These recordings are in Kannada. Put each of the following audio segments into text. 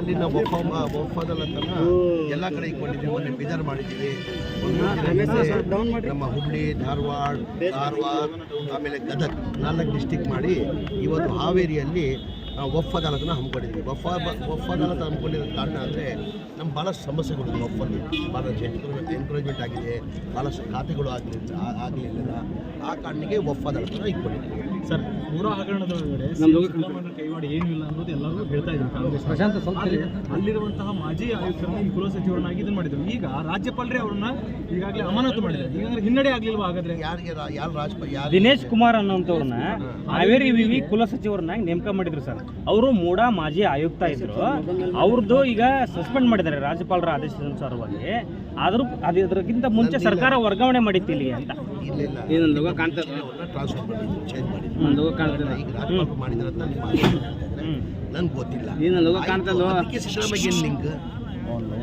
ಅಲ್ಲಿ ನಾವು ಒಫದಲ್ಲಂತನ ಎಲ್ಲ ಕಡೆ ಇಟ್ಕೊಂಡಿದ್ದೀವಿ ಮೊನ್ನೆ ಬಿದರ್ ಮಾಡಿದ್ದೀವಿ. ನಮ್ಮ ಹುಬ್ಳಿ ಧಾರವಾಡ ಧಾರವಾಡ ಆಮೇಲೆ ಗದಗ್ ನಾಲ್ಕು ಡಿಸ್ಟಿಕ್ ಮಾಡಿ ಇವತ್ತು ಹಾವೇರಿಯಲ್ಲಿ ಒಪ್ಪ ಅದಾಲತನ ಹಮ್ಮಿಕೊಂಡಿದ್ವಿ ಒಪ್ಪ ಒಪ್ಪ ಅದಾಲತ ಹಮ್ಮಿಕೊಂಡಿರೋ ಕಾರಣ ಅಂದರೆ ನಮ್ಮ ಭಾಳಷ್ಟು ಸಮಸ್ಯೆಗಳು ವಫಲ್ಲಿ ಭಾಳಷ್ಟು ಎನ್ಕರೇಜ್ಮೆಂಟ್ ಆಗಿದೆ. ಭಾಳಷ್ಟು ಖಾತೆಗಳು ಆಗಲಿಲ್ಲ ಆಗಲಿಲ್ಲ. ಆ ಕಾರಣಕ್ಕೆ ಒಪ್ಪ ಅದಾಲತನ ಇಟ್ಕೊಂಡಿದ್ವಿ ಸರ್ ಪೂರ ಹಗರಣದ ಒಳಗಡೆ ಸಿದ್ದರಾಮಯ್ಯರ ಕೈವಾಡ ಏನೂ ಇಲ್ಲ ಅನ್ನೋದು ಎಲ್ಲರೂ ಹೇಳ್ತಾ ಇದ್ರು ಕಾಂಗ್ರೆಸ್ ಅಲ್ಲಿರುವಂತಹ ಮಾಜಿ ಆಯುಕ್ತರನ್ನ ಈ ಕುಲಸಚಿವರನ್ನಾಗಿ ಇದನ್ನ ಮಾಡಿದ್ರು. ಈಗ ರಾಜ್ಯಪಾಲರೇ ಅವ್ರನ್ನ ಈಗಾಗಲೇ ಅಮಾನತು ಮಾಡಿದ್ದಾರೆ. ಈಗಾಗಲೇ ಹಿನ್ನಡೆ ಆಗ್ಲಿಲ್ವಾ ಹಾಗಾದ್ರೆ? ಯಾರಿಗೆ ಯಾರು ದಿನೇಶ್ ಕುಮಾರ್ ಅನ್ನೋಂಥವ್ರನ್ನ ಹಾವೇರಿ ವಿವಿ ಕುಲಸಚಿವರನ್ನಾಗಿ ನೇಮಕ ಮಾಡಿದ್ರು ಸರ್. ಅವರು ಮೂಡ ಮಾಜಿ ಆಯುಕ್ತ ಇದ್ರು. ಅವ್ರದ್ದು ಈಗ ಸಸ್ಪೆಂಡ್ ಮಾಡಿದ್ದಾರೆ ರಾಜ್ಯಪಾಲರ ಆದೇಶಾನುಸಾರವಾಗಿ. ಆದರೂ ಅದು ಅದಕ್ಕಿಂತ ಮುಂಚೆ ಸರ್ಕಾರ ವರ್ಗಾವಣೆ ಮಾಡಿತ್ತಿಲ್ಲ ಅಂತ. ಟ್ರಾನ್ಸ್ಫರ್ ಮಾಡಿ ಚೇಂಜ್ ಮಾಡಿದ್ದು ಒಂದು ಕಾಣ್ತದೆ. ನನ್ಗೆ ಗೊತ್ತಿಲ್ಲ. ಕಾಣ್ತಲ್ವ? ಅದಕ್ಕೆ ಸಿದ್ದರಾಮಯ್ಯ ಏನು ಲಿಂಕ್?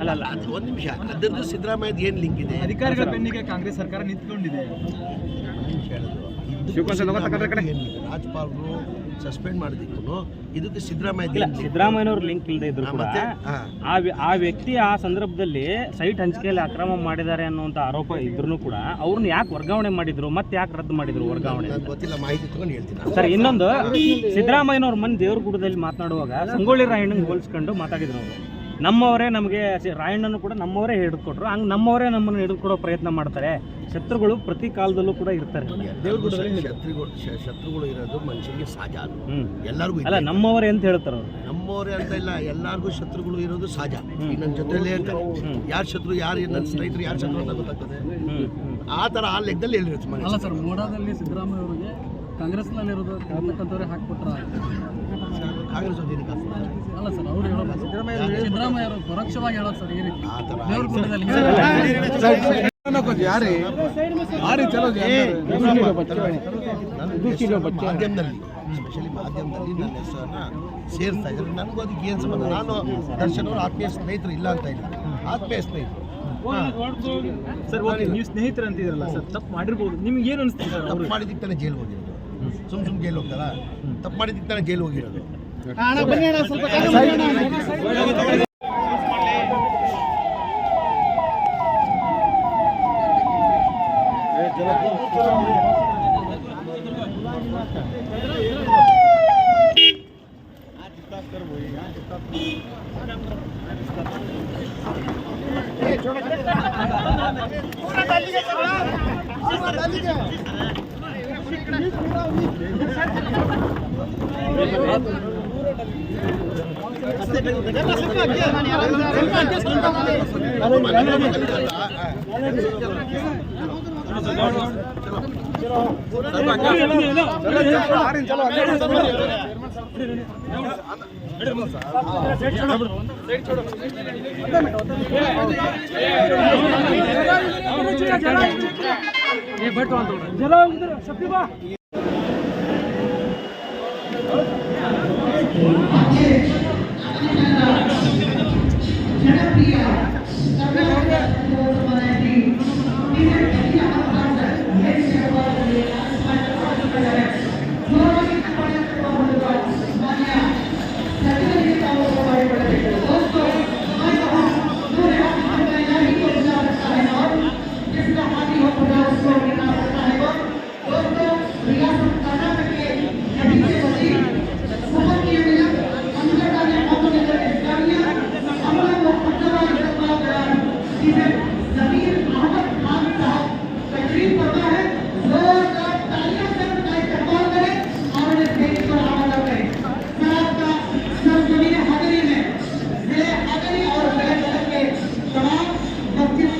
ಅಲ್ಲ ಅಲ್ಲ. ಅದು ಒಂದು ನಿಮಿಷ. ಅದರದ್ದು ಸಿದ್ದರಾಮಯ್ಯ ಏನು ಲಿಂಕ್ ಇದೆ? ಅಧಿಕಾರಿಗಳ ಬೆನ್ನಿಗೆ ಕಾಂಗ್ರೆಸ್ ಸರ್ಕಾರ ನಿಂತ್ಕೊಂಡಿದೆ. ರಾಜ್ಯಪಾಲರು ಸಸ್ಪೆಂಡ್ ಮಾಡಿದ್ದಕ್ಕೂ ಇದಕ್ಕೆ ಸಿದ್ದರಾಮಯ್ಯ ಇಲ್ಲ ಸಿದ್ದರಾಮಯ್ಯನವ್ರ ಲಿಂಕ್ ಇಲ್ಲದೆ ಇದ್ರು ಕೂಡ. ಮತ್ತೆ? ಆ ವ್ಯ- ಆ ವ್ಯಕ್ತಿ ಆ ಸಂದರ್ಭದಲ್ಲಿ ಸೈಟ್ ಹಂಚಿಕೆಯಲ್ಲಿ ಅಕ್ರಮ ಮಾಡಿದ್ದಾರೆ ಅನ್ನುವಂಥ ಆರೋಪ ಇದ್ರೂ ಕೂಡ ಅವ್ರನ್ನ ಯಾಕೆ ವರ್ಗಾವಣೆ ಮಾಡಿದ್ರು? ಮತ್ತೆ ಯಾಕೆ ರದ್ದು ಮಾಡಿದ್ರು ವರ್ಗಾವಣೆ? ಗೊತ್ತಿಲ್ಲ ಮಾಹಿತಿ ತಗೊಂಡು ಹೇಳ್ತೀನಿ. ಸರ್ ಇನ್ನೊಂದು ಸಿದ್ದರಾಮಯ್ಯನವ್ರ ಮನೆ ದೇವ್ರಗುಡದಲ್ಲಿ ಮಾತನಾಡುವಾಗ ಸಂಗೊಳ್ಳಿ ರಾಯಣ್ಣಂಗೆ ಹೋಲಿಸ್ಕೊಂಡು ಮಾತಾಡಿದ್ರು ಅವರು. ನಮ್ಮವರೇ ನಮಗೆ ರಾಯಣ್ಣನೂ ಕೂಡ ನಮ್ಮವರೇ ಹಿಡಿದುಕೊಟ್ರು. ಹಂಗೆ ನಮ್ಮವರೇ ನಮ್ಮನ್ನು ಹಿಡಿದುಕೊಡೋ ಪ್ರಯತ್ನ ಮಾಡ್ತಾರೆ. ಶತ್ರುಗಳು ಪ್ರತಿ ಕಾಲದಲ್ಲೂ ಕೂಡ ಇರ್ತಾರೆ. ಶತ್ರುಗಳು ಶತ್ರುಗಳು ಇರೋದು ಮನುಷ್ಯನಿಗೆ ಸಹಜ ಅದು. ಎಲ್ಲರಿಗೂ ಅಲ್ಲ ನಮ್ಮವರೇ ಅಂತ ಹೇಳ್ತಾರೆ ಅವರು. ನಮ್ಮವರೇ ಅಂತ ಇಲ್ಲ ಎಲ್ಲರಿಗೂ ಶತ್ರುಗಳು ಇರೋದು ಸಹಜ. ನನ್ನ ಜೊತೆಲೇ ಇರ್ತಾರೆ. ಯಾರು ಶತ್ರು ಯಾರು ನನ್ನ ಸ್ನೇಹಿತರು ಯಾರು ಶತ್ರು ಅಂತ ಗೊತ್ತಾಗ್ತದೆ. ಆ ಥರ ಆ ಲೆಕ್ಕದಲ್ಲಿ ಹೇಳಿರುತ್ತೆ ಅಲ್ಲ ಸರ್ ಮೋಡಾದಲ್ಲಿ ಸಿದ್ದರಾಮಯ್ಯ ಅವರಿಗೆ ಕಾಂಗ್ರೆಸ್ನಲ್ಲಿರೋದು ಹಾಕ್ಬಿಟ್ರ? ಕಾಂಗ್ರೆಸ್? ಅಲ್ಲ ಸರ್ ಅವ್ರು ಹೇಳೋದು ಸಿದ್ದರಾಮಯ್ಯ ಅವರು ಪರೋಕ್ಷವಾಗಿ ಹೇಳೋದು ಸರ್ ಈ ರೀತಿ. ಮಾಧ್ಯಮದಲ್ಲಿ ಸ್ಪೆಷಲಿ ಮಾಧ್ಯಮದಲ್ಲಿ ನನ್ನ ಹೆಸರನ್ನ ಸೇರಿಸ್ತಾ ಇದ್ದಾರೆ. ನನಗೂ ಅದಕ್ಕೆ ಏನು ಸಂಬಂಧ? ನಾನು ದರ್ಶನ್ ಅವರು ಆತ್ಮೀಯ ಸ್ನೇಹಿತರು ಇಲ್ಲ ಅಂತ ಇಲ್ಲ. ಆತ್ಮೀಯ ಸ್ನೇಹಿತರು. ಸರ್ ಓಕೆ ನೀವು ಸ್ನೇಹಿತರು ಅಂತಿದ್ರಲ್ಲ ಸರ್ ತಪ್ಪು ಮಾಡಿರ್ಬೋದು. ನಿಮ್ಗೆ ಏನು ಅನಿಸ್ತಿದೆ ಸರ್ ತಪ್ಪು ಮಾಡಿದ್ದಕ್ಕೆ ತಾನೇ ಜೈಲು ಹೋಗಿರೋದು. ಸುಮ್ ಸುಮ್ ಜೈಲು ಹೋಗ್ತಾರ? ತಪ್ಪು ಮಾಡಿದ್ದಕ್ಕೆ ತಾನೇ ಜೈಲು ಹೋಗಿರೋದು. ಸ್ವಲ್ಪ Thank you. ये भट्ट जरा उधर शक्ति बा। ಜನಪ್ರಿಯ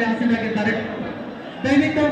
ಸರ್ಕಾರ ವಿರೋಧ